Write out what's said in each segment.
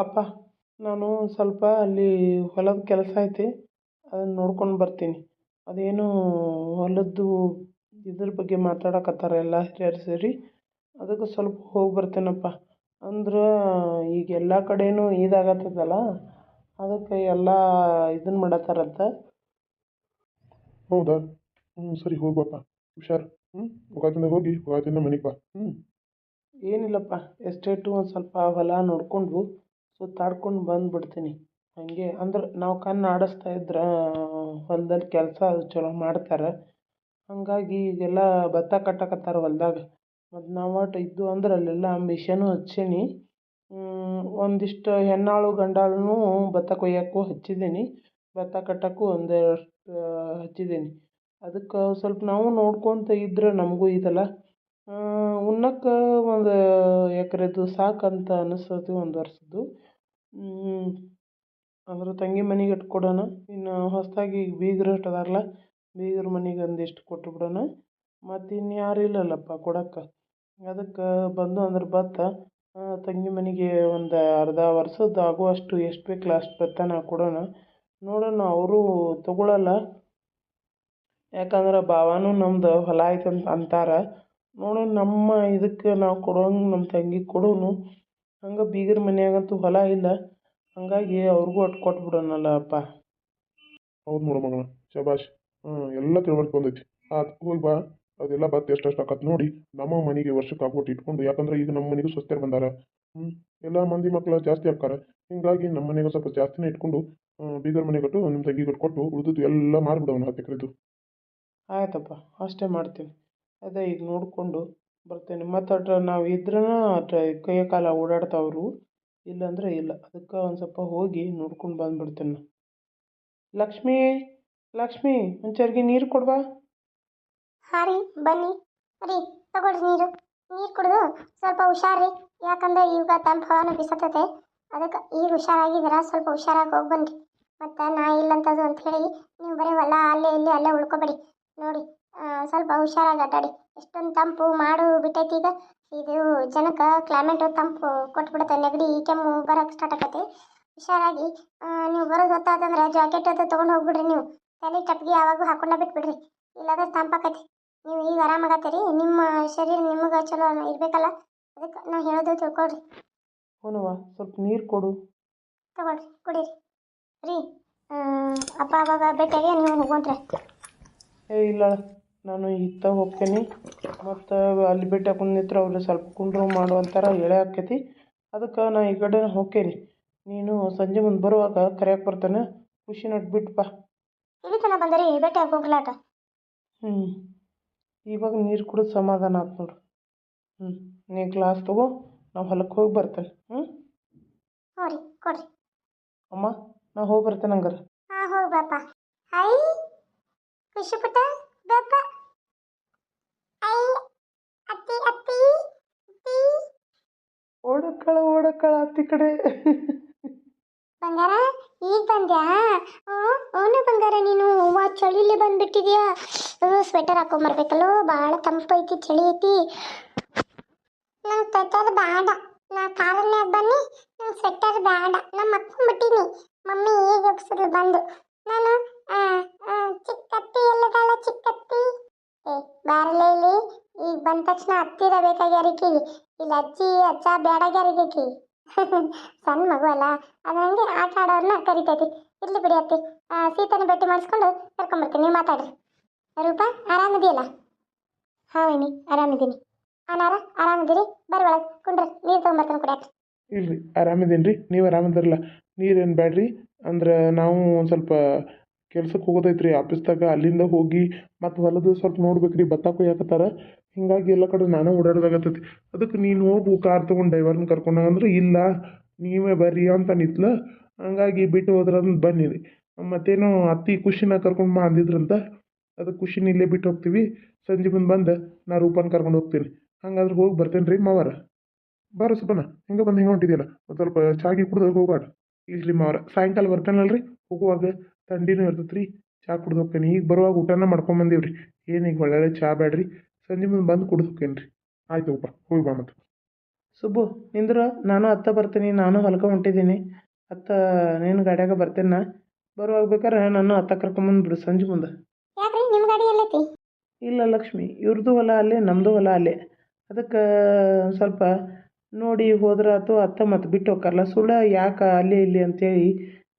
ಅಪ್ಪ ನಾನು ಸ್ವಲ್ಪ ಅಲ್ಲಿ ಹೊಲದ ಕೆಲಸ ಐತಿ ಅದನ್ನು ನೋಡ್ಕೊಂಡು ಬರ್ತೀನಿ. ಅದೇನು ಹೊಲದ್ದು ಇದ್ರ ಬಗ್ಗೆ ಮಾತಾಡಕತ್ತಾರ ಎಲ್ಲ ಹಿರಿಯರು ಸೇರಿ ಅದಕ್ಕೆ ಸ್ವಲ್ಪ ಹೋಗಿ ಬರ್ತೇನಪ್ಪ. ಅಂದ್ರೆ ಈಗ ಎಲ್ಲ ಕಡೆಯೂ ಇದಾಗತ್ತದಲ್ಲ ಅದಕ್ಕೆ ಎಲ್ಲ ಇದನ್ನು ಮಾಡತ್ತಾರಂತ? ಹೌದಾ? ಹ್ಞೂ ಸರಿ ಹೋಗ್ಬಪ್ಪ ಹುಷಾರು. ಹ್ಞೂ ಹೋಗೋದಿಂದ ಹೋಗಿ ಹೋಗಿಂದ ಮನೆಗೆ ಬಾ. ಹ್ಞೂ ಏನಿಲ್ಲಪ್ಪ ಎಸ್ಟೇಟು ಒಂದು ಸ್ವಲ್ಪ ಹೊಲ ನೋಡಿಕೊಂಡು ಸುತ್ತಾಡ್ಕೊಂಡು ಬಂದ್ಬಿಡ್ತೀನಿ. ಹಾಗೆ ಅಂದ್ರೆ ನಾವು ಕಣ್ಣು ಆಡಿಸ್ತಾ ಇದ್ರೆ ಹೊಲ್ದಲ್ಲಿ ಕೆಲಸ ಚಲೋ ಮಾಡ್ತಾರೆ. ಹಾಗಾಗಿ ಈಗೆಲ್ಲ ಭತ್ತ ಕಟ್ಟಕತ್ತಾರ ಹೊಲ್ದಾಗ. ಮತ್ತು ನಾವು ಒಟ್ಟು ಇದ್ದು ಅಂದ್ರೆ ಅಲ್ಲೆಲ್ಲ ಮಿಷನು ಹಚ್ಚೀನಿ. ಒಂದಿಷ್ಟು ಹೆಣ್ಣಾಳು ಗಂಡಾಳನ್ನೂ ಭತ್ತ ಕೊಯ್ಯೋಕ್ಕೂ ಹಚ್ಚಿದ್ದೀನಿ ಭತ್ತ ಕಟ್ಟೋಕ್ಕೂ ಒಂದಷ್ಟು ಹಚ್ಚಿದ್ದೀನಿ ಅದಕ್ಕೆ ಸ್ವಲ್ಪ ನಾವು ನೋಡ್ಕೊತ ಇದ್ರೆ ನಮಗೂ ಇದೆಲ್ಲ. ಉಣ್ಣಕ್ಕೆ ಒಂದು ಎಕ್ರೆದು ಸಾಕಂತ ಅನಿಸ್ತತಿ ಒಂದು ವರ್ಷದ್ದು. ಅಂದ್ರೆ ತಂಗಿ ಮನೆಗೆ ಇಟ್ಟು ಕೊಡೋಣ. ಇನ್ನು ಹೊಸದಾಗಿ ಈಗ ಬೀಗ್ರು ಅಷ್ಟ್ ಅದಾರಲ್ಲ ಬೀಗ್ರ ಮನೆಗೆ ಒಂದಿಷ್ಟು ಕೊಟ್ಟು ಬಿಡೋಣ. ಮತ್ತು ಯಾರು ಇಲ್ಲಲ್ಲಪ್ಪ ಕೊಡಕ್ಕೆ. ಅದಕ್ಕೆ ಬಂದು ಅಂದ್ರೆ ಭತ್ತ ತಂಗಿ ಮನೆಗೆ ಒಂದು ಅರ್ಧ ವರ್ಷದ್ದು ಆಗುವಷ್ಟು ಎಷ್ಟು ಬೇಕಲ್ಲ ಅಷ್ಟು ಭತ್ತನ ಕೊಡೋಣ. ನೋಡೋಣ, ಅವರೂ ತಗೊಳ್ಳಲ್ಲ ಯಾಕಂದ್ರೆ ಭಾವನೂ ನಮ್ದು ಹೊಲ ಐತೆ ಅಂತ ಅಂತಾರೆ. ನೋಡೋಣ, ನಮ್ಮ ಇದಕ್ಕೆ ನಾವು ಕೊಡೋಂಗೆ ನಮ್ಮ ತಂಗಿಗೆ ಕೊಡೋನು. ಹಂಗೆ ಬೀಗರ ಮನ್ಯಾಗಂತೂ ಹೊಲ ಇಲ್ಲ ಹಾಗಾಗಿ ಅವ್ರಿಗೂ ಅಟ್ ಕೊಟ್ಬಿಡೋಣಲ್ಲಪ್ಪ ಅಪ್ಪ. ಹೌದು ನೋಡು ಮಗನ ಶಬಾಷ್. ಹ್ಞೂ ಎಲ್ಲ ತಿಳ್ವಳಿಕೆ ಬಂದೈತಿ. ಆತು ಹೋಗಿ ಬಾ ಅದೆಲ್ಲ ಭತ್ತ ಎಷ್ಟು ಎಷ್ಟು ಆಕತ್ ನೋಡಿ ನಮ್ಮ ಮನೆಗೆ ವರ್ಷಕ್ಕೆ ಆಗ್ಬಿಟ್ಟು ಇಟ್ಕೊಂಡು ಯಾಕಂದ್ರೆ ಈಗ ನಮ್ಮ ಮನೆಗೂ ಸ್ವಸ್ಥರು ಬಂದಾರ. ಹ್ಞೂ ಎಲ್ಲ ಮಂದಿ ಮಕ್ಕಳು ಜಾಸ್ತಿ ಆಕ್ಕಾರ ಹಿಂಗಾಗಿ ನಮ್ಮ ಮನೆಗೂ ಸ್ವಲ್ಪ ಜಾಸ್ತಿನೇ ಇಟ್ಕೊಂಡು ಬೀಗರ ಮನೆ ಕೊಟ್ಟು ನಿಮ್ಮ ತಂಗಿ ಕೊಟ್ಟು ಉಳಿದಿದ್ದು ಎಲ್ಲ ಮಾರಿಬಿಡೋಣ ಹತ್ತು ಎಕರೆದು ಆಯ್ತಪ್ಪ ಅಷ್ಟೇ ಮಾಡ್ತೀನಿ. ಅದೇ ಈಗ ನೋಡಿಕೊಂಡು ಬರ್ತೇನೆ. ಮತ್ತು ಅಟ್ರ ನಾವು ಇದ್ರೇ ಕೈ ಕಾಲು ಓಡಾಡ್ತಾವ್ರು, ಇಲ್ಲಾಂದರೆ ಇಲ್ಲ. ಅದಕ್ಕೆ ಒಂದು ಸ್ವಲ್ಪ ಹೋಗಿ ನೋಡ್ಕೊಂಡು ಬಂದ್ಬಿಡ್ತೇನೆ ನಾ ಲಕ್ಷ್ಮೀ ಲಕ್ಷ್ಮೀ, ಒಂದು ನೀರು ಕೊಡ್ವಾ? ಹಾಂ ರೀ, ಬನ್ನಿ. ರೀ, ತಗೊಳ್ರಿ ನೀರು. ನೀರು ಕುಡಿದು ಸ್ವಲ್ಪ ಹುಷಾರ್ರಿ. ಯಾಕಂದ್ರೆ ಈಗ ತಂಪು ಹವಾನು ಬಿಸತೈತೆ ಅದಕ್ಕೆ ಈಗ ಹುಷಾರಾಗಿದ್ದೀರ? ಸ್ವಲ್ಪ ಹುಷಾರಾಗಿ ಹೋಗಿ ಬನ್ನಿ ಮತ್ತು ನಾ ಇಲ್ಲಂತದು ಅಂತ ಹೇಳಿ, ನೀವು ಬರೀ ಹೊಲ ಅಲ್ಲೇ ಇಲ್ಲೇ ಅಲ್ಲೇ ಉಳ್ಕೊಬೇಡಿ. ನೋಡಿ ಸ್ವಲ್ಪ ಹುಷಾರಾಗಿ ಅಡ್ಡಾಡಿ. ಎಷ್ಟೊಂದು ತಂಪು ಮಾಡು ಬಿಟ್ಟೈತಿ ಈಗ. ಇದು ಜನಕ್ಕೆ ಕ್ಲೈಮೇಟ್ ತಂಪು ಕೊಟ್ಬಿಡುತ್ತೆ. ನೆಗಡಿ ಕೆಮ್ಮು ಬರಕ್ಕೆ ಸ್ಟಾರ್ಟ್ ಆಕತಿ ಹುಷಾರಾಗಿ ನೀವು ಬರೋದು ಹೊತ್ತಾತಂದ್ರೆ ಜಾಕೆಟ್ ಅದು ತೊಗೊಂಡು ಹೋಗ್ಬಿಡ್ರಿ ನೀವು. ತಲೆ ಟಪ್ಗೆ ಯಾವಾಗೂ ಹಾಕೊಂಡ ಬಿಟ್ಬಿಡ್ರಿ. ಇಲ್ಲಾಂದ್ರೆ ತಂಪಾಕತಿ ನೀವು ಈಗ ಆರಾಮಾಗತ್ತೀರಿ ನಿಮ್ಮ ಶರೀರ ನಿಮಗೆ ಚಲೋ ಇರಬೇಕಲ್ಲ? ಅದಕ್ಕೆ ನಾ ಹೇಳೋದು ತಿಳ್ಕೊಳ್ರಿ. ಹ್ಞೂ ಸ್ವಲ್ಪ ನೀರು ಕೊಡು. ತಗೊಳ್ರಿ ಕುಡೀರಿ. ರೀ ಅಪ್ಪ ಅವಾಗ ಭೇಟಿಯಾಗಿ ನೀವು ಹೋಗೋಣ್ರಿ. ಏ ಇಲ್ಲ. ನಾನು ಇತ್ತ ಹೋಗ್ತೀನಿ. ಮತ್ತು ಅಲ್ಲಿ ಬಿಟ್ಟು ಕುಂದಿತ್ರ ಅವ್ರು ಸ್ವಲ್ಪ ಕುಂಡ್ರು ಮಾಡುವಂಥರ ಅಂತಾರೆ ಎಳೆ ಆಕ್ಕೈತಿ ಅದಕ್ಕೆ ನಾ ಈ ಕಡೆ ಹೋಗ್ತೀನಿ ನೀನು ಸಂಜೆ ಮುಂದೆ ಬರುವಾಗ ಕರೆಯಕ್ಕೆ ಬರ್ತಾನೆ. ಖುಷಿ ನಟ್ಟು ಬಿಟ್ಟು ಬಾ. ಇಲ್ಲಿ ಬಂದರೆ ಹೋಗ್ಲಾಟ. ಹ್ಞೂ ಇವಾಗ ನೀರು ಕುಡಿದು ಸಮಾಧಾನ ಆಯ್ತು ನೋಡು ಹ್ಞೂ ನೀ ಗ್ಲಾಸ್ ತಗೋ ನಾವು ಹೊಲಕ್ಕೆ ಹೋಗಿ ಬರ್ತೇನೆ. ಹ್ಞೂ ಹ್ಞೂ ರೀ ಕೊಡ್ರಿ. ಅಮ್ಮ ನಾ ಹೋಗಿ ಬರ್ತೇನೆ ಹಂಗಾರೆ. ಹಾಂ ಹೋಗಿ ಬಾಪ. ಹಾಯ್. ಖುಷಿ ಪುಟ್ಟ ಬಾಪ. ಓಡಕ್ಕಳ ಓಡಕ್ಕಳ ಅತ್ತಿ ಕಡೆ. ಬಂಗಾರ, ಈಗ ಬಂದ್ಯಾ? ಅವನು ಬಂಗಾರ, ನೀನು ಹೂವ ಚಳಿಲಿ ಬಂದ್ಬಿಟ್ಟಿದ್ಯಾ? ಸ್ವೆಟರ್ ಹಾಕೊಂಬರ್ಬೇಕಲ್ಲೋ ಭಾಳ ತಂಪೈತಿ ಚಳಿ ಐತಿ. ನಂಗೆ ಸ್ವೆಟರ್ ಬೇಡ ನಾ ಕಾರನ್ಯಾಗ ಬನ್ನಿ, ನಂಗೆ ಸ್ವೆಟರ್ ಬೇಡ ನಮ್ಮ ಹಾಕೊಂಬಿಟ್ಟೀನಿ ಮಮ್ಮಿ ಈಗ ಎಬ್ಸಿದ್ಲು ಬಂದು. ನಾನು ಚಿಕ್ಕತ್ತಿ ಎಲ್ಲದಲ್ಲ ಚಿಕ್ಕತ್ತಿ? ಏ, ಬಾರಲೇ ಇಲ್ಲಿ, ಈಗ ಬಂದ ತಕ್ಷಣ ಹತ್ತಿರ ಬೇಕಾಗ್ಯಾರಿಕಿ ಇಲ್ಲಿ, ಅಜ್ಜಿ, ಅಜ್ಜ ಬೇಡಾಗ್ಯಾರಿಗೇಕಿ ಸಣ್ಣ ಮಗು ಅಲ್ಲ, ಅದು ಹಂಗೆ ಆಟ ಆಡೋರನ್ನ ಕರಿತೈತಿ. ಇರ್ಲಿ ಬಿಡಿ ಅತ್ತಿ ಸೀತನ ಭೇಟಿ ಮಾಡಿಸ್ಕೊಂಡು ಕರ್ಕೊಂಬರ್ತೀನಿ ನೀವು ಮಾತಾಡ್ರಿ. ರೂಪ, ಆರಾಮದಿಯಲ್ಲ? ಹಾಂ, ವೈನಿ ಆರಾಮಿದ್ದೀನಿ ಅನಾರ ಆರಾಮಿದ್ದೀರಿ ಬರ್ರಿ ಒಳಗೆ, ಕುಂಡ್ರಿ, ನೀರು ತೊಗೊಂಬರ್ತೀನಿ ಕುಡಿಯಕ್ಕೆ ಇಲ್ರಿ ಆರಾಮಿದ್ದೀನಿ ರೀ ನೀವು ಆರಾಮದಿರಲ್ಲ. ನೀರೇನು ಬೇಡ್ರಿ ಅಂದ್ರೆ ನಾವು ಒಂದು ಸ್ವಲ್ಪ ಕೆಲ್ಸಕ್ಕೆ ಹೋಗೋದೈತ್ರಿ, ಆಫೀಸ್ದಾಗ, ಅಲ್ಲಿಂದ ಹೋಗಿ ಮತ್ತು ಹೊಲದು ಸ್ವಲ್ಪ ನೋಡ್ಬೇಕು ರೀ ಭತ್ತ ಕೊಯ್ಯಾಕತ್ತಾರ. ಹಿಂಗಾಗಿ ಎಲ್ಲ ಕಡೆ ನಾನು ಓಡಾಡೋದಾಗತ್ತೈತಿ. ಅದಕ್ಕೆ ನೀನು ಹೋಗು, ಕಾರ್ ತೊಗೊಂಡು ಡ್ರೈವರ್ನ ಕರ್ಕೊಂಡು ಅಂದ್ರೆ, ಇಲ್ಲ, ನೀವೇ ಬರ್ರಿ ಅಂತ ನಿತ್ಲ. ಹಂಗಾಗಿ ಬಿಟ್ಟು ಹೋದ್ರಂತ ಬನ್ನಿರಿ ಮತ್ತೇನೋ ಅತ್ತಿ ಖುಷಿನ ಕರ್ಕೊಂಡು ಬಾ ಅಂದಿದ್ರಂತ ಅದಕ್ಕೆ ಖುಷಿನ ಇಲ್ಲೇ ಬಿಟ್ಟು ಹೋಗ್ತೀವಿ. ಸಂಜೆ ಮುಂದೆ ಬಂದು, ನಾ ರೂಪನ ಕರ್ಕೊಂಡು ಹೋಗ್ತೀನಿ. ಹಂಗಾದ್ರೆ ಹೋಗಿ ಬರ್ತೇನೆ ರೀ ಮಾವರ? ಬಾರ ಸುಬ್ಬಣ್ಣ, ಹಿಂಗೆ ಬಂದು ಹಿಂಗೆ ಹೊಂಟಿದ್ದೀನ ಒಂದು ಸ್ವಲ್ಪ ಚಾಗಿ ಕುಡ್ದು ಇಲ್ಲ ಇಲ್ರಿ ಮಾವರ, ಸಾಯಂಕಾಲ ಬರ್ತಾನಲ್ರಿ? ಹೋಗುವಾಗ ಥಂಡಿನೂ ಇರ್ತೈತೆ ರೀ ಚಾ ಕುಡ್ದು ಹೋಗ್ತೇನೆ ಈಗ ಬರುವಾಗ ಊಟನ ಮಾಡ್ಕೊಂಬಂದೀವಿ ರೀ ಏನು ಈಗ ಒಳ್ಳೊಳ್ಳೆ ಚಾ ಬೇಡ್ರಿ ಸಂಜೆ ಮುಂದೆ ಬಂದು ಕುಡಿಸ್ಕೇನ್ರಿ? ಆಯ್ತು ಬಾ ಹೋಗಿ ಬಾ ಮತ್ತೆ. ಸುಬ್ಬು ನಿಂದ್ರ ನಾನು ಅತ್ತ ಬರ್ತೀನಿ ನಾನು ಹೊಲಕ್ಕೆ ಹೊಂಟಿದ್ದೀನಿ. ಅತ್ತ ನೀನು ಗಾಡ್ಯಾಗ ಬರ್ತೇನೆ. ನಾ ಬರುವಾಗ ಬೇಕಾದ್ರೆ ನಾನು ಅತ್ತ ಕರ್ಕೊಂಬಂದ್ಬಿಡು ಸಂಜೆ ಮುಂದೆ. ಯಾಕ್ರಿ ನಿಮ್ಮ ಗಾಡಿ ಎಲ್ಲೈತಿ? ಇಲ್ಲ ಲಕ್ಷ್ಮಿ ಇವ್ರದ್ದು ಹೊಲ ಅಲ್ಲೇ ನಮ್ಮದು ಹೊಲ ಅಲ್ಲೇ. ಅದಕ್ಕೆ ಸ್ವಲ್ಪ ನೋಡಿ ಹೋದ್ರೆ ಅಥವಾ ಅತ್ತ ಮತ್ತೆ ಬಿಟ್ಟು ಹೋಗಲ್ಲ ಸುಳ್ಳ ಯಾಕೆ ಅಲ್ಲಿ ಇಲ್ಲಿ ಅಂತೇಳಿ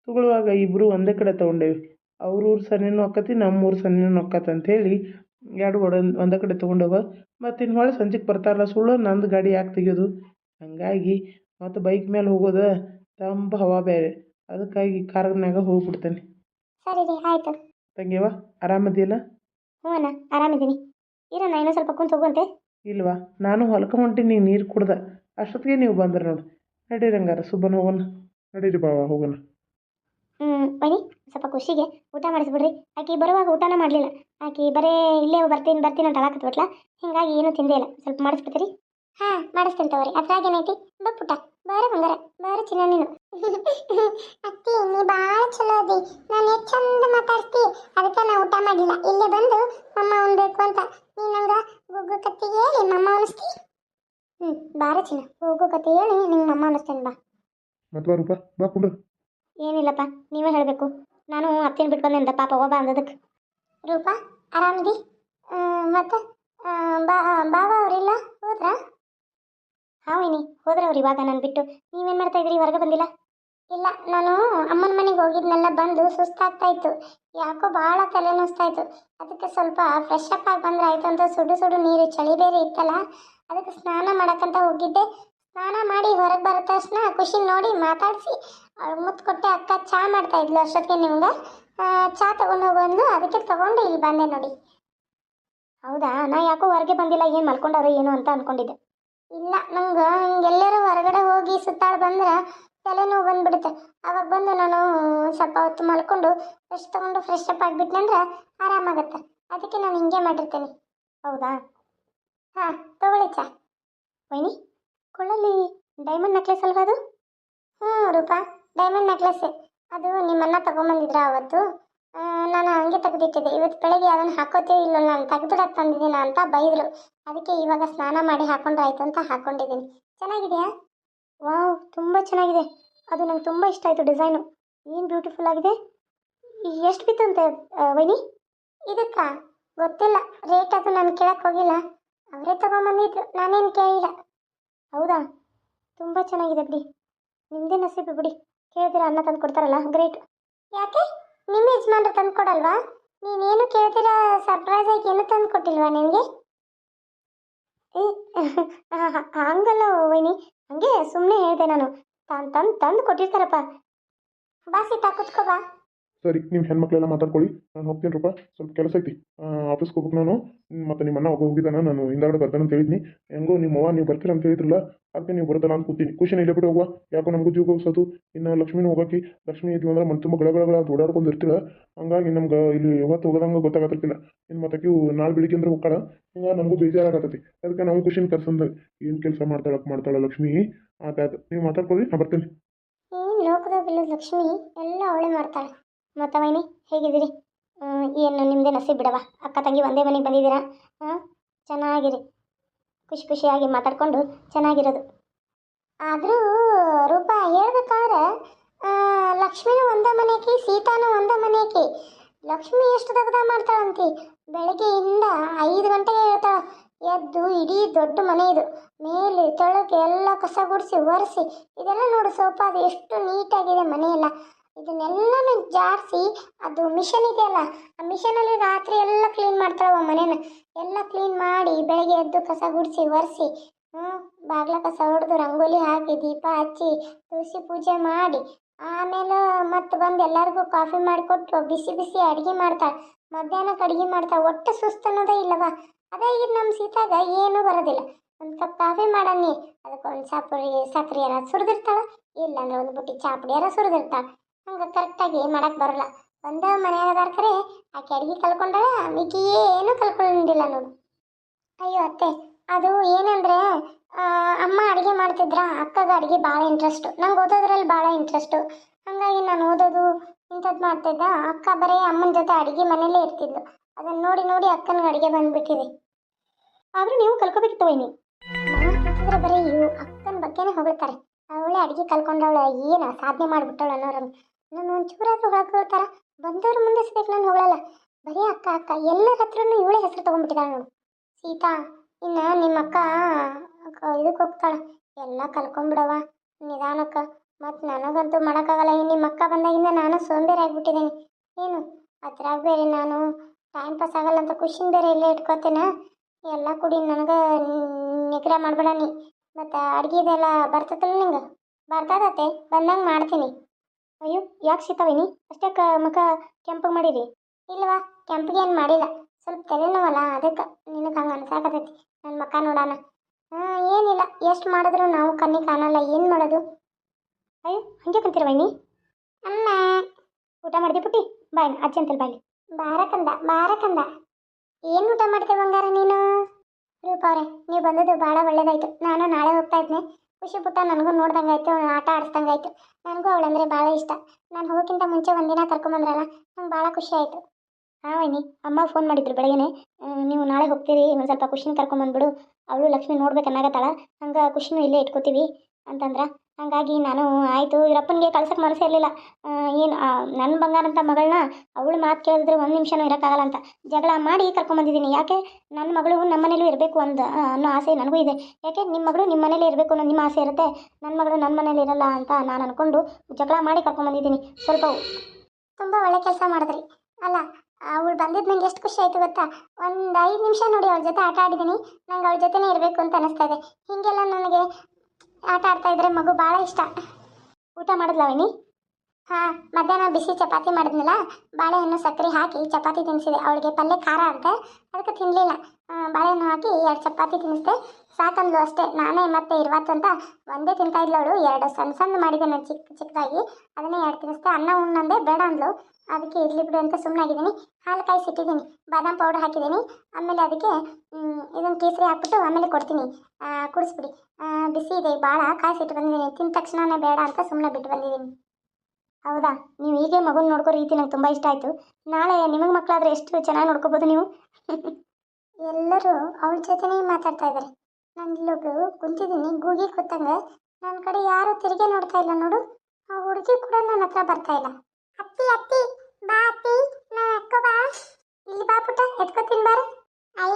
ತಗೊಳ್ಳುವಾಗ ಇಬ್ಬರು ಒಂದೇ ಕಡೆ ತೊಗೊಂಡೇವಿ. ಅವ್ರ ಊರು ಸನಿನೂ ಹಾಕತ್ತಿ ನಮ್ಮ ಊರು ಸನಿನೂ ಆಕ್ಕತಿ ಅಂತೇಳಿ ಎರಡು ಒಡ ಒಂದೇ ಕಡೆ ತೊಗೊಂಡವ ಮತ್ತು ಇನ್ನು ಹೊಳ್ಳಿ ಸಂಜೆಗೆ ಬರ್ತಾರಲ್ಲ ಸುಳ್ಳು ನಂದು ಗಾಡಿ ಯಾಕೆ ತೆಗಿಯೋದು? ಹಾಗಾಗಿ ಮತ್ತು ಬೈಕ್ ಮೇಲೆ ಹೋಗೋದು ತಂಪು ಹವಾ ಬೇರೆ ಅದಕ್ಕಾಗಿ ಕಾರ್ನಾಗ ಹೋಗ್ಬಿಡ್ತೇನೆ. ಸರಿ ರೀ ಆಯ್ತು. ತಂಗಿಯವ್ವ ಆರಾಮದಿಲ್ಲ ಹ್ಞೂ ಅಣ್ಣ ಆರಾಮಿದ್ದೀನಿ ಇನ್ನೂ ಸ್ವಲ್ಪ ಕುಂತು ಹೋಗುವಂತೆ. ಇಲ್ವಾ? ನಾನು ಹೊಲಕ್ಕೆ ಹೊಂಟೀನಿ ನೀರು ಕುಡ್ದೆ. ಅಷ್ಟೊತ್ತಿಗೆ ನೀವು ಬಂದ್ರೆ ನೋಡಿ. ನಡೀರಿ ಹಂಗಾರ ಸುಬ್ಬನ ಹೋಗೋಣ. ನಡೀರಿ ಬಾವ ಹೋಗೋಣ. ಬನ್ನಿ. ಸ್ವಲ್ಪ ಖುಷಿಗೆ ಊಟ ಮಾಡಿಸ್ಬಿಡ್ರಿ. ಆಕಿ ಬರುವಾಗ ಊಟನ ಮಾಡಲಿಲ್ಲ. ಆಕಿ ಬರೇ ಇಲ್ಲೇ ಬರ್ತೀನಿ ಬರ್ತೀನಿ ಅಂತ ಅಳಾಕತ್ಬಿಟ್ಲ ಹಿಂಗಾಗಿ ಏನೂ ತಿಂದೇ ಇಲ್ಲ. ಸ್ವಲ್ಪ ಮಾಡಿಸ್ಬಿಡ್ತೀರಿ? ಹಾಂ, ಮಾಡಿಸ್ತೇನೆ ತಗೋರಿ. ಅದ್ರಾಗ ಏನೈತಿ ಬಾ ಪುಟ್ಟ. ಬಾರ ಬಂಗಾರ. ಬಾರ ಚಿನ್ನ ನೀನು. ಅತ್ತಿ, ನೀ ಭಾಳ ಚಲೋ ಅದಿ. ನಾನು ಎಷ್ಟು ಚಂದ ಮಾತಾಡ್ತಿ. ಅದಕ್ಕೆ ನಾ ಊಟ ಮಾಡಿಲ್ಲ ಇಲ್ಲೇ ಬಂದು ಮಮ್ಮ ಉಣ್ಬೇಕು ಅಂತ. ನೀ ನಂಗೆ ಗುಗ್ಗು ಕತ್ತಿ ಹೇಳಿ ಮಮ್ಮ ಅನಿಸ್ತಿ ಹ್ಞೂ ಬಾರ ಚಿನ್ನ. ಗುಗ್ಗು ಕತ್ತಿ ಹೇಳಿ ನಿಂಗೆ ಮಮ್ಮ ಅನಿಸ್ತೇನೆ ಬಾ. ಮತ್ವಾ ರೂಪ. ಬಾ ಕುಂಡ್ರು. ಏನಿಲ್ಲಪ್ಪ ನೀವೇ ಹೇಳಬೇಕು. ನಾನು ಅತ್ತೇನು ಬಿಟ್ಟು ಬಂದೆ ಪಾಪ ಒಬ್ಬ ಅಂದದಕ್ಕೆ. ರೂಪ, ಆರಾಮಿದಿ? ಮತ್ತೆ? ಬಾ, ಬಾವ ಅವರಿಲ್ಲ, ಹೋದ್ರಾ? ಹಾವಿನಿ ಹೋದ್ರೆ ಅವ್ರು ಇವಾಗ ನಾನು ಬಿಟ್ಟು. ನೀವೇನು ಮಾಡ್ತಾ ಇದ್ರಿ ಹೊರಗೆ ಬಂದಿಲ್ಲ? ಇಲ್ಲ, ನಾನು ಅಮ್ಮನ ಮನೆಗೆ ಹೋಗಿದ್ನೆಲ್ಲ, ಬಂದು ಸುಸ್ತಾಗ್ತಾ ಇತ್ತು. ಯಾಕೋ ಭಾಳ ತಲೆನೋಸ್ತಾ ಇತ್ತು. ಅದಕ್ಕೆ ಸ್ವಲ್ಪ ಫ್ರೆಶ್ ಅಪ್ ಆಗಿ ಬಂದ್ರೆ ಆಯ್ತು ಅಂತ ಸುಡು ಸುಡು ನೀರು, ಚಳಿ ಬೇರೆ ಇತ್ತಲ್ಲ, ಅದಕ್ಕೆ ಸ್ನಾನ ಮಾಡೋಕ್ಕಂತ ಹೋಗಿದ್ದೆ. ಸ್ನಾನ ಮಾಡಿ ಹೊರಗೆ ಬರೋ ತಕ್ಷಣ ಖುಷಿ ನೋಡಿ ಮಾತಾಡಿಸಿ ಮುತ್ತು ಕೊಟ್ಟೆ ಅಕ್ಕ ಚಹಾ ಮಾಡ್ತಾ ಇದ್ಲು ಅಷ್ಟೊತ್ತಿಗೆ ನಿಮ್ಗೆ. ಚಹಾ ತಗೊಂಡು ಹೋಗಂದು ಅದಕ್ಕೆ ತಗೊಂಡು ಇಲ್ಲಿ ಬಂದೆ ನೋಡಿ. ಹೌದಾ? ನಾ ಯಾಕೋ ಹೊರಗೆ ಬಂದಿಲ್ಲ, ಏನು ಮಲ್ಕೊಂಡವ್ರು ಏನು ಅಂತ ಅನ್ಕೊಂಡಿದ್ದೆ. ಇಲ್ಲ, ನಂಗೆ ಎಲ್ಲರೂ ಹೊರಗಡೆ ಹೋಗಿ ಸುತ್ತಾಡಿ ಬಂದ್ರೆ ತಲೆನೋವು ಬಂದ್ಬಿಡುತ್ತೆ. ಅವಾಗ ಬಂದು ನಾನು ಸ್ವಲ್ಪ ಹೊತ್ತು ಮಲ್ಕೊಂಡು ಫ್ರೆಶ್ ತೊಗೊಂಡು ಫ್ರೆಶ್ ಅಪ್ ಆಗಿಬಿಟ್ನಂದ್ರೆ ಆರಾಮ ಆರಾಮಾಗತ್ತೆ. ಅದಕ್ಕೆ ನಾನು ಹಿಂಗೆ ಮಾಡಿರ್ತೇನೆ. ಹೌದಾ? ಹಾಂ, ತಗೊಳ್ಳಿ ಚಾ. ವೈನಿ, ಕೊಳ್ಳಲ್ಲಿ ಡೈಮಂಡ್ ನೆಕ್ಲೆಸ್ ಅಲ್ವಾ ಅದು? ಹ್ಞೂ ರೂಪಾ. ಡೈಮಂಡ್ ನೆಕ್ಲೆಸ್ ಅದು ನಿಮ್ಮನ್ನ ತಗೊಂಬಂದಿದ್ರ ಅವತ್ತು. ನಾನು ಹಂಗೆ ತೆಗೆದಿಟ್ಟಿದ್ದೆ. ಇವತ್ತು ಬೆಳಗ್ಗೆ ಅದನ್ನು ಹಾಕೋತೀವಿ ಇಲ್ಲ ನಾನು ತೆಗೆದಿಡಕ್ಕೆ ತಂದಿದ್ದೀನ ಅಂತ ಬೈದರು. ಅದಕ್ಕೆ ಇವಾಗ ಸ್ನಾನ ಮಾಡಿ ಹಾಕೊಂಡ್ರೆ ಆಯಿತು ಅಂತ ಹಾಕೊಂಡಿದ್ದೀನಿ. ಚೆನ್ನಾಗಿದೆಯಾ? ವಾವ್, ತುಂಬ ಚೆನ್ನಾಗಿದೆ. ಅದು ನಂಗೆ ತುಂಬ ಇಷ್ಟ ಆಯಿತು ಡಿಸೈನು. ಏನು ಬ್ಯೂಟಿಫುಲ್ ಆಗಿದೆ. ಎಷ್ಟು ಬಿತ್ತಂತೆ ಅಂತ ವೈನಿ? ಇದಕ್ಕಾ? ಗೊತ್ತಿಲ್ಲ. ರೇಟ್ ಅದು ನಾನು ಕೇಳಕ್ಕೆ ಹೋಗಿಲ್ಲ. ಅವರೇ ತಗೊಂಬಂದಿದ್ರು. ನಾನೇನು ಕೇಳಿಲ್ಲ. ಹೌದಾ? ತುಂಬ ಚೆನ್ನಾಗಿದೆ ಬಿಡಿ. ನಿಮ್ಮದೇ ನಸೀಬು ಬಿಡಿ. ಕೇಳ್ತೀರಾ ಅನ್ನ ತಂದು ಕೊಡ್ತಾರಲ್ಲ ಗ್ರೇಟ್ ಯಾಕೆ? ನಿಮ್ಮ ಯಜಮಾನ್ರು ತಂದು ಕೊಡಲ್ವಾ? ನೀನೇನು ಕೇಳ್ತೀರಾ ಸರ್ಪ್ರೈಸ್ ಆಗಿ ಏನು ತಂದು ಕೊಟ್ಟಿಲ್ವಾ ನಿನಗೆ? ಹಂಗಲ್ಲ ವೈನಿ. ಹಂಗೆ ಸುಮ್ಮನೆ ಹೇಳಿದೆ ನಾನು. ತಾನು ತಂದು ತಂದು ಕೊಟ್ಟಿರ್ತಾರಪ್ಪ. ಬಾ ಸೀತಾ, ಕುತ್ಕೋ, ಬಾ. ಸರಿ ನಿಮ್ಮ ಹೆಣ್ಮಕ್ಳೆಲ್ಲ ಮಾತಾಡ್ಕೊಳ್ಳಿ. ನಾನು ಹೋಗ್ತೀನಿ ರೂಪ. ಸ್ವಲ್ಪ ಕೆಲಸ ಐತಿ. ಆಫೀಸ್ಗೆ ಹೋಗ್ಬೇಕು ನಾನು. ಮತ್ತು ನಿಮ್ಮ ಅಣ್ಣ ಒಬ್ಬ ಹೋಗಿದ್ದಾನ. ನಾನು ಹಿಂದಾಗಡೆ ಬರ್ತಾನೆ ಅಂತ ಹೇಳಿದ್ನಿ. ಹೆಂಗೋ ನಿಮ್ಮ ಅವ್ವ ನೀವು ಬರ್ತೀರ ಅಂತ ಹೇಳಿದ್ರಲ್ಲ, ಅದಕ್ಕೆ ನೀವು ಬರುತ್ತಲ್ಲ ಅಂತ ಕೂತೀನಿ. ಖುಷಿನ ಇಲ್ಲೇ ಬಿಟ್ಟು ಹೋಗುವ ಯಾಕೋ ನಮಗೂ ಜೀವ ಹೋಗ್ಸೋದು ಇನ್ನು ಲಕ್ಷ್ಮಿನ ಹೋಗಕ್ಕೆ, ಲಕ್ಷ್ಮಿ ಇದ್ವಿ ಅಂದ್ರೆ ಮನೆ ತುಂಬ ಗಳಗಳ ಅಂತ ಓಡಾಡ್ಕೊಂಡು ಇರ್ತೀಳ. ಹಂಗಾಗಿ ನಮ್ಗೆ ಇಲ್ಲಿ ಯಾವತ್ತು ಹೋಗೋದಂಗೆ ಗೊತ್ತಾಗತ್ತಿಲ್ಲ ಇನ್ನು ಮತ್ತೆ ನಾಳೆ ಬೆಳಿಗ್ಗೆ ಅಂದ್ರೆ ಹೋಗ್ಕಾಳ ಹಿಂಗೆ ನಮಗೂ ಬೇಜಾರಾಗತ್ತೈತಿ. ಅದಕ್ಕೆ ನಾವು ಖುಷಿನ ಕರ್ಸಂದ ಏನು ಕೆಲಸ ಮಾಡ್ತಾಳಕ್ಕೆ ಮಾಡ್ತಾಳ ಲಕ್ಷ್ಮಿ? ಆತಾಯ್ತು ನೀವು ಮಾತಾಡ್ಕೊಳ್ಳಿ, ನಾ ಬರ್ತೀನಿ. ಲಕ್ಷ್ಮಿ ಎಲ್ಲ ಅವಳೆ ಮಾಡ್ತಾಳೆ. ಮತ್ತೆ ವೈನಿ, ಹೇಗಿದ್ದೀರಿ? ಏನು ನಿಮ್ಮದೇ ನಸೀಬ್ ಬಿಡವ? ಅಕ್ಕ ತಂಗಿ ಒಂದೇ ಮನೆಗೆ ಬಂದಿದ್ದೀರಾ? ಹಾಂ, ಚೆನ್ನಾಗಿರಿ. ಖುಷಿ ಖುಷಿಯಾಗಿ ಮಾತಾಡ್ಕೊಂಡು ಚೆನ್ನಾಗಿರೋದು. ಆದರೂ ರೂಪ ಹೇಳ್ಬೇಕಾದ್ರೆ ಲಕ್ಷ್ಮಿನೂ ಒಂದೇ ಮನೆಗೆ ಸೀತಾನೂ ಒಂದೇ ಮನೆಗೆ ಲಕ್ಷ್ಮಿ ಎಷ್ಟು ದಗದ ಮಾಡ್ತಾಳಂತಿ? ಬೆಳಗ್ಗೆಯಿಂದ ಐದು ಗಂಟೆಗೆ ಹೇಳ್ತಾಳೆ, ಎದ್ದು ಇಡೀ ದೊಡ್ಡ ಮನೆ ಇದು. ಮೇಲೆ ತೆಳಗೆ ಎಲ್ಲ ಕಸ ಗುಡಿಸಿ, ಒರೆಸಿ, ಇದೆಲ್ಲ ನೋಡು ಸೋಪಾದ ಎಷ್ಟು ನೀಟಾಗಿದೆ ಮನೆಯೆಲ್ಲ. ಇದನ್ನೆಲ್ಲನೂ ಜಾರಿಸಿ, ಅದು ಮಿಷನ್ ಇದೆಯಲ್ಲ, ಆ ಮಿಷನಲ್ಲಿ ರಾತ್ರಿ ಎಲ್ಲ ಕ್ಲೀನ್ ಮಾಡ್ತಾಳೆ ಮನೇನ. ಎಲ್ಲ ಕ್ಲೀನ್ ಮಾಡಿ ಬೆಳಗ್ಗೆ ಎದ್ದು ಕಸ ಗುಡಿಸಿ, ಒರೆಸಿ, ಹ್ಞೂ, ಬಾಗ್ಲ ಕಸ ಹೊಡೆದು ರಂಗೋಲಿ ಹಾಕಿ, ದೀಪ ಹಚ್ಚಿ, ತುಳಸಿ ಪೂಜೆ ಮಾಡಿ, ಆಮೇಲೆ ಮತ್ತೆ ಬಂದು ಎಲ್ಲರಿಗೂ ಕಾಫಿ ಮಾಡಿಕೊಟ್ಟು ಬಿಸಿ ಬಿಸಿ ಅಡುಗೆ ಮಾಡ್ತಾಳೆ. ಮಧ್ಯಾಹ್ನಕ್ಕೆ ಅಡುಗೆ ಮಾಡ್ತಾಳೆ, ಒಟ್ಟು ಸುಸ್ತು ಅನ್ನೋದೇ ಇಲ್ಲವ ಅದೇ ಈಗ ನಮ್ಮ ಸೀತಾಗ ಏನೂ ಬರೋದಿಲ್ಲ. ಒಂದು ಕಪ್ ಕಾಫಿ ಮಾಡನಿ ಅದಕ್ಕೆ ಒಂದು ಚಾಪುಡಿ ಸಕ್ಕರೆ ಯಾರು ಸುರಿದಿರ್ತಾಳೆ, ಇಲ್ಲಾಂದ್ರೆ ಒಂದು ಬುಟ್ಟಿ ಚಾಪುಡಿ ಯಾರ ಸುರಿದಿರ್ತಾಳೆ. ಹಂಗೆ ಕರೆಕ್ಟಾಗಿ ಮಾಡಕ್ಕೆ ಬರಲ್ಲ. ಒಂದೇ ಮನೆಯಾಗದಾರ ಕರೆ ಆಕೆ ಅಡುಗೆ ಕಲ್ಕೊಂಡಾಳ, ಮಿಕ್ಕಿ ಏನೂ ಕಲ್ಕೊಂಡಿಲ್ಲ ನೋಡು. ಅಯ್ಯೋ ಅತ್ತೆ, ಅದು ಏನಂದ್ರೆ ಅಮ್ಮ ಅಡುಗೆ ಮಾಡ್ತಿದ್ರ, ಅಕ್ಕಗ ಅಡುಗೆ ಭಾಳ ಇಂಟ್ರೆಸ್ಟು ನಂಗೆ ಓದೋದ್ರಲ್ಲಿ ಭಾಳ ಇಂಟ್ರೆಸ್ಟು ಹಾಗಾಗಿ ನಾನು ಓದೋದು ಇಂಥದ್ದು ಮಾಡ್ತಿದ್ದ, ಅಕ್ಕ ಬರೀ ಅಮ್ಮನ ಜೊತೆ ಅಡುಗೆ ಮನೇಲೇ ಇರ್ತಿದ್ಲು. ಅದನ್ನ ನೋಡಿ ನೋಡಿ ಅಕ್ಕನಿಗೆ ಅಡುಗೆ ಬಂದ್ಬಿಟ್ಟಿದೆ. ಆದರೂ ನೀವು ಕಲ್ಕೋಬೇಕಿತ್ತು ವೈನಿ. ಬರೀ ಇವು ಅಕ್ಕನ ಬಗ್ಗೆನೇ ಹೊಗಳ್ತಾರೆ. ಅವಳೇ ಅಡುಗೆ ಕಲ್ಕೊಂಡವಳು, ಏನು ಸಾಧನೆ ಮಾಡಿಬಿಟ್ಟವಳು ಅನ್ನೋರು. ನಾನು ಒಂಚೂರಾದ್ರೂ ಹೊಳ್ಕೊಳ್ತಾರ ಬಂದವ್ರ ಮುಂದೆ ನಾನು ಹೊಗಳಲ್ಲ. ಬರೀ ಅಕ್ಕ ಅಕ್ಕ, ಎಲ್ಲರ ಹತ್ರನು ಇವಳೇ ಹೆಸರು ತೊಗೊಂಡ್ಬಿಟ್ಟಿದ್ದಾಳೆ ನೋಡು. ಸೀತಾ, ಇನ್ನು ನಿಮ್ಮ ಅಕ್ಕ, ಇದಕ್ಕೆ ಹೋಗ್ತಾಳೆ. ಎಲ್ಲ ಕಲ್ಕೊಂಬಿಡವ ನಿಧಾನಕ್ಕೆ. ಮತ್ತು ನನಗಂತೂ ಮಾಡೋಕ್ಕಾಗಲ್ಲ, ಇನ್ನು ನಿಮ್ಮ ಅಕ್ಕ ಬಂದಾಗಿಂದ ನಾನು ಸೋಂಬೇರಿ ಆಗಿಬಿಟ್ಟಿದ್ದೀನಿ. ಏನು, ಅದ್ರಾಗ ಬೇರೆ ನಾನು ಟೈಮ್ ಪಾಸ್ ಆಗಲ್ಲ ಅಂತ ಖುಷಿನ ಬೇರೆ ಇಲ್ಲೇ ಇಟ್ಕೋತೇನೆ. ಎಲ್ಲ ಕುಡಿ, ನನಗೆ ನಿಗ್ರಹ ಮಾಡಬೇಡ ನೀ. ಮತ್ತು ಅಡ್ಗೆದೆಲ್ಲ ಬರ್ತದಲ್ಲ ನಿಂಗೆ? ಬರ್ತದತ್ತೆ ಬಂದಂಗೆ ಮಾಡ್ತೀನಿ. ಅಯ್ಯೋ, ಯಾಕೆ ಸೀತಾವಿನಿ ಅಷ್ಟಕ್ಕೆ ಮುಖ ಕೆಂಪಗೆ ಮಾಡಿರಿ. ಇಲ್ವಾ ಕೆಂಪಿಗೆ ಏನು ಮಾಡಿಲ್ಲ. ಸ್ವಲ್ಪ ತಲೆನೋವಲ್ಲ ಅದಕ್ಕೆ ನಿನಗೆ ಹಂಗೆ ಅನ್ಸಾಕತೈತಿ. ನನ್ನ ಮಕ್ಕ ನೋಡೋಣ ಹಾಂ, ಏನಿಲ್ಲ, ಎಷ್ಟು ಮಾಡಿದ್ರು ನಾವು ಕಣ್ಣಿಗೆ ಕಾಣಲ್ಲ, ಏನು ಮಾಡೋದು? ಅಯ್ಯೋ, ಹಂಗೆ ಕಂತೀರ ವೈನಿ? ಅಮ್ಮ. ಊಟ ಮಾಡಿದೆ ಪುಟ್ಟಿ? ಬಾಯ್, ಅಜ್ಜಿ ಅಂತೇಳಿ ಬಾಯಿ. ಬಾರಕಂದ ಬಾರಕಂದ. ಏನು ಊಟ ಮಾಡ್ತೇವೆ ಬಂಗಾರ ನೀನು? ರೂಪ ನೀವು ಬಂದದ್ದು ಭಾಳ ಒಳ್ಳೇದಾಯ್ತು. ನಾನು ನಾಳೆ ಹೋಗ್ತಾ ಇದ್ದೆ ಖುಷಿ ಪುಟ್ಟ ನನಗೂ ನೋಡ್ದಂಗಾಯ್ತು, ಆಟ ಆಡಿಸ್ದಂಗಾಯ್ತು. ನನಗೂ ಅವಳಂದ್ರೆ ಭಾಳ ಇಷ್ಟ. ನಾನು ಹೋಗೋಕ್ಕಿಂತ ಮುಂಚೆ ಒಂದಿನ ಕರ್ಕೊಂಬಂದ್ರಲ್ಲ, ನಂಗೆ ಭಾಳ ಖುಷಿ ಆಯಿತು. ಹಾಂ, ವೈನಿ, ಅಮ್ಮ ಫೋನ್ ಮಾಡಿದ್ರು ಬೆಳಗ್ಗೆನೆ. ನೀವು ನಾಳೆ ಹೋಗ್ತೀರಿ, ಒಂದು ಸ್ವಲ್ಪ ಖುಷಿನ ಕರ್ಕೊಂಬಂದ್ಬಿಡು. ಅವಳು ಲಕ್ಷ್ಮಿ ನೋಡ್ಬೇಕು ಅನ್ನಾಗತ್ತಾಳ ಹಂಗೆ ಖುಷಿನೂ ಇಲ್ಲೇ ಇಟ್ಕೋತೀವಿ ಅಂತಂದ್ರೆ. ಹಾಗಾಗಿ ನಾನು, ಆಯಿತು, ಇವರಪ್ಪನಿಗೆ ಕಳ್ಸೋಕ್ಕೆ ಮನಸ್ಸೇ ಇರಲಿಲ್ಲ. ಏನು ನನ್ನ ಬಂಗಾರ ಅಂತ ಮಗಳನ್ನ ಅವಳು ಮಾತು ಕೇಳಿದ್ರೆ ಒಂದು ನಿಮಿಷನೂ ಇರೋಕ್ಕಾಗಲ್ಲ ಅಂತ ಜಗಳ ಮಾಡಿ ಕರ್ಕೊಂಬಂದಿದ್ದೀನಿ. ಯಾಕೆ? ನನ್ನ ಮಗಳು ನಮ್ಮ ಮನೇಲೂ ಇರಬೇಕು ಅಂತ ಅನ್ನೋ ಆಸೆ ನನಗೂ ಇದೆ. ಯಾಕೆ? ನಿಮ್ಮ ಮಗಳು ನಿಮ್ಮ ಮನೇಲಿ ಇರಬೇಕು ಅನ್ನೋ ನಿಮ್ಮ ಆಸೆ ಇರುತ್ತೆ. ನನ್ನ ಮಗಳು ನನ್ನ ಮನೇಲಿ ಇರಲ್ಲ ಅಂತ ನಾನು ಅಂದ್ಕೊಂಡು ಜಗಳ ಮಾಡಿ ಕರ್ಕೊಂಬಂದಿದ್ದೀನಿ. ಸ್ವಲ್ಪ ತುಂಬ ಒಳ್ಳೆ ಕೆಲಸ ಮಾಡಿದ್ರಿ. ಅಲ್ಲ, ಅವಳು ಬಂದಿದ್ದು ನಂಗೆ ಎಷ್ಟು ಖುಷಿ ಆಯಿತು ಗೊತ್ತಾ? ಒಂದು ಐದು ನಿಮಿಷ ನೋಡಿ ಅವಳ ಜೊತೆ ಆಟ ಆಡಿದ್ದೀನಿ ನಂಗೆ ಅವಳ ಜೊತೆನೇ ಇರಬೇಕು ಅಂತ ಅನಿಸ್ತಾ ಇದೆ. ಹೀಗೆಲ್ಲ ನನಗೆ ಆಟ ಆಡ್ತಾ ಇದ್ರೆ ಮಗು ಭಾಳ ಇಷ್ಟ. ಊಟ ಮಾಡಿದ್ಲ ಅವನಿ ಹಾಂ, ಮಧ್ಯಾಹ್ನ ಬಿಸಿ ಚಪಾತಿ ಮಾಡಿದ್ನಲ್ಲ, ಬಾಳೆಹಣ್ಣು ಸಕ್ಕರೆ ಹಾಕಿ ಚಪಾತಿ ತಿನ್ನಿಸಿದೆ ಅವಳಿಗೆ ಪಲ್ಯ ಖಾರ ಅಂತ ಅದಕ್ಕೆ ತಿನ್ನಲಿಲ್ಲ ಬಾಳೆಹಣ್ಣು ಹಾಕಿ ಎರಡು ಚಪಾತಿ ತಿನ್ನಿಸ್ದೆ ಸಾಕಂದ್ಲು ಅಷ್ಟೇ. ನಾನೇ ಮತ್ತೆ ಇರುವತ್ತು ಅಂತ ಒಂದೇ ತಿಂತಾ ಇದ್ಲು ಅವಳು. ಎರಡು ಸಣ್ಣ ಸಣ್ಣ ಮಾಡಿದೆ ನಾನು ಚಿಕ್ಕ ಚಿಕ್ಕದಾಗಿ ಅದನ್ನೇ ಎರಡು ತಿನ್ನಿಸ್ದೆ ಅನ್ನ ಉಣ್ಣಂದೆ ಬೇಡ ಅಂದ್ಲು. ಅದಕ್ಕೆ ಇರಲಿ ಬಿಡು ಅಂತ ಸುಮ್ಮನಾಗಿದ್ದೀನಿ ಹಾಲು ಕಾಯಿಸಿಟ್ಟಿದ್ದೀನಿ. ಬಾದಾಮ್ ಪೌಡರ್ ಹಾಕಿದ್ದೀನಿ. ಆಮೇಲೆ ಅದಕ್ಕೆ ಇದನ್ನು ಕೇಸರಿ ಹಾಕ್ಬಿಟ್ಟು ಆಮೇಲೆ ಕೊಡ್ತೀನಿ. ಕುಡಿಸ್ಬಿಡಿ. ಬಿಸಿ ಇದೆ ಭಾಳ ಕಾಯಿಸಿಟ್ಟು ಬಂದಿದ್ದೀನಿ. ತಿಂದ ತಕ್ಷಣನೇ ಬೇಡ ಅಂತ ಸುಮ್ಮನೆ ಬಿಟ್ಟು ಬಂದಿದ್ದೀನಿ. ಹೌದಾ? ನೀವು ಹೀಗೆ ಮಗುನ ನೋಡ್ಕೋ ರೀತಿ ನಂಗೆ ತುಂಬ ಇಷ್ಟ ಆಯಿತು. ನಾಳೆ ನಿಮಗೆ ಮಕ್ಕಳಾದ್ರೆ ಎಷ್ಟು ಚೆನ್ನಾಗಿ ನೋಡ್ಕೋಬೋದು ನೀವು? ಎಲ್ಲರೂ ಅವಳ ಜೊತೆನೇ ಮಾತಾಡ್ತಾ ಇದ್ದಾರೆ ನಾನು ಇಲ್ಲೊಬ್ಳು ಕುಂತಿದ್ದೀನಿ, ಗೂಗಿ ಕೂತಂಗೆ ನನ್ನ ಕಡೆ ಯಾರು ತಿರುಗಿ ನೋಡ್ತಾ ಇಲ್ಲ ನೋಡು. ಆ ಹುಡುಗಿ ಕೂಡ ನನ್ನ ಹತ್ರ ಬರ್ತಾ ಇಲ್ಲ. ಅತ್ತಿ ಅತ್ತಿ! ಬಾ ಅತ್ತಿ ನಾ ಅಕ್ಕ ಬಾ ಇಲ್ಲಿ ಬಾ ಪುಟ್ಟ ಎತ್ಕೋತೀನಿ ಬಾರ ಐ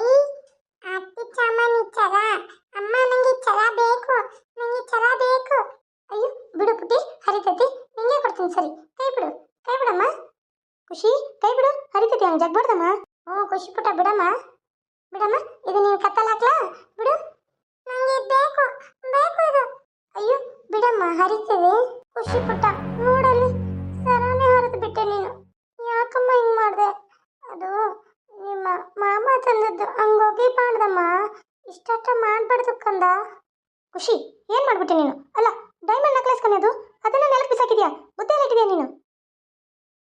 ಅತ್ತಿ ಚಾಮನ್ ಚರ ಅಮ್ಮ ನಂಗೆ ಚರ ಬೇಕು ನಂಗೆ ಚರ ಬೇಕು ಅಯ್ಯೋ ಬಿಡು ಪುಟ್ಟಿ ಹರಿತತಿ ನಿಂಗೆ ಕೊಡ್ತೀನಿ ಸರಿ ಕೈ ಬಿಡು ಕೈ ಬಿಡಮ್ಮ ಖುಷಿ ಕೈ ಬಿಡು ಹರಿತತಿ ಹಂಗೆ ಜಗ್ಬಾರ್ದಮ್ಮ ಹ್ಞೂ ಖುಷಿ ಪುಟ್ಟ ಬಿಡಮ್ಮ ಬಿಡಮ್ಮ ಇದು ನೀನು ಕತ್ತಲ್ ಹಾಕ್ಲಾ ಬಿಡು ನಂಗೆ ಇದ್ ಬೇಕು ಬೇಕು ಇದು ಅಯ್ಯೋ ಬಿಡಮ್ಮ ಹರಿತದೆ ಖುಷಿ ಪುಟ್ಟ ನೋಡಲ್ಲಿ ಸರಾನೇ ಹರಿದು ಬಿಟ್ಟೆ ನೀನು ಯಾಕಮ್ಮ ಹಿಂಗ್ ಮಾಡ್ದೆ ಅದು ನಿಮ್ಮ ಮಾಮ ತಂದದ್ದು ಇಷ್ಟಷ್ಟ ಖುಷಿ ಏನ್ ಮಾಡ್ಬಿಟ್ಟೆ ನೀನು? ಅಲ್ಲ